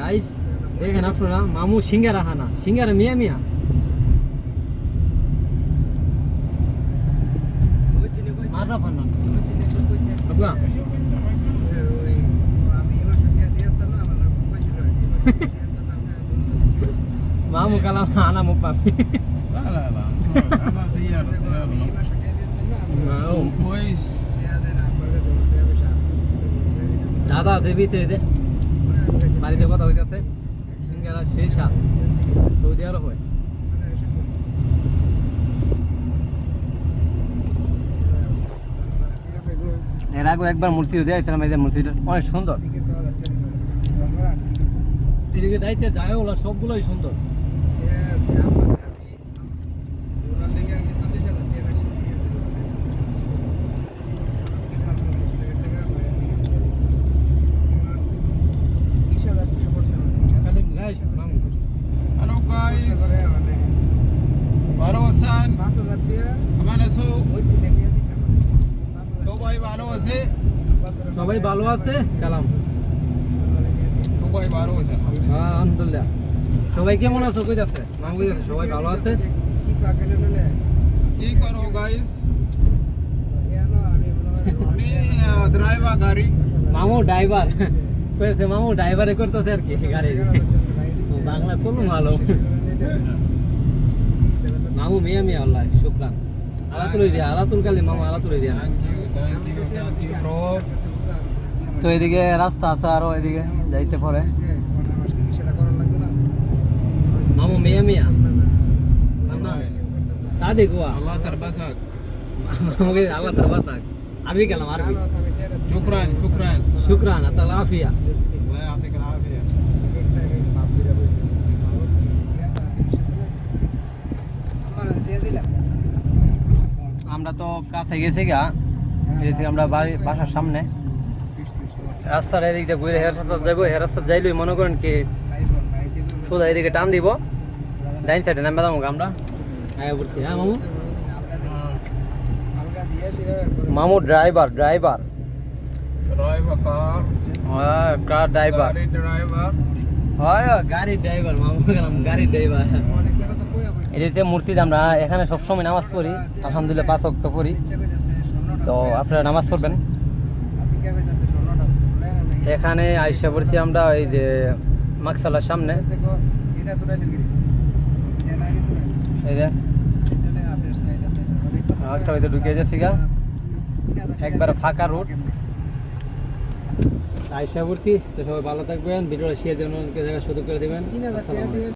Guys দেখেন আপনারা মামু সিঙ্গারা খানা সিঙ্গারা মিয়া মিয়া। মাররা ফান্না বাবা মামু কালাম আনা মুখ পাবি لا বাড়িতে কথা হইতেছে সিঙ্গারা সেই সাত সৌদি আরব হয়। এর আগে একবার মসজিদ দিয়েছিলাম এই যে মসজিদটা অনেক সুন্দর। এদিকে দায়িত্বে যায় ওলা সবগুলোই সুন্দর খালি গাইস মামু হ্যালো গাইস ভালো আছেন সবাই ভালো আছে। সবাই ভালো আছে? কালাম সবাই ভালো আছে। হ্যাঁ আলহামদুলিল্লাহ। সবাই কেমন আছো? কই আছে মামু কই আছে সবাই ভালো আছে? কি করো গাইস আমি ড্রাইভার গাড়ি। মামু ড্রাইভার কইছে মামু ড্রাইভারে করতেছে আর কি গাড়ি। বাংলা কোনো ভালো। মামু মিয়া মিয়া আল্লাহ শুকরান আলাতুল দিয়া আলাতুল কালি মামু আলাতুল দিয়া thank you thank you thank you bro তো এদিকে রাস্তা আছে আরও এদিকে যাইতে পারে মামু মিয়া মিয়া না সাদি গোয়া আল্লাহ তারবাসাক মামুকে আল্লাহ তার বাতাক আরবি কালাম আরবি শুকরান শুকরান শুকরান আতাল আফিয়া আমরা তো কাছে গেছি গা গেছি আমরা বাড়ি বাসার সামনে। রাস্তার এদিক দিয়ে ঘুরে হের রাস্তা যাব হের রাস্তা যাইলই মনে করেন কি সোজা এদিকে টান দিব ডাইন সাইডে নামে দাম আমরা। আয়া বলছি হ্যাঁ মামু? মামু ড্রাইভার ড্রাইভার। হ্যাঁ কার ড্রাইভার? গাড়ি ড্রাইভার। হয় গাড়ি ড্রাইভার মামু গেলাম গাড়ি ড্রাইভার। এটা হচ্ছে মুর্শিদ আমরা এখানে সবসময় নামাজ পড়ি, আলহামদুলিল্লাহ পাঁচ অক্ত পড়ি। তো আপনারা নামাজ পড়বেন। এখানে আইসা পড়ছি আমরা এই যে মাকসালার সামনে। যে ঢুকে যাচ্ছি গা। একবার ফাঁকা রোড। আইসা পড়ছি, তো সবাই ভালো থাকবেন। ভিডিওটা শেয়ার জায়গায় সুযোগ করে দেবেন।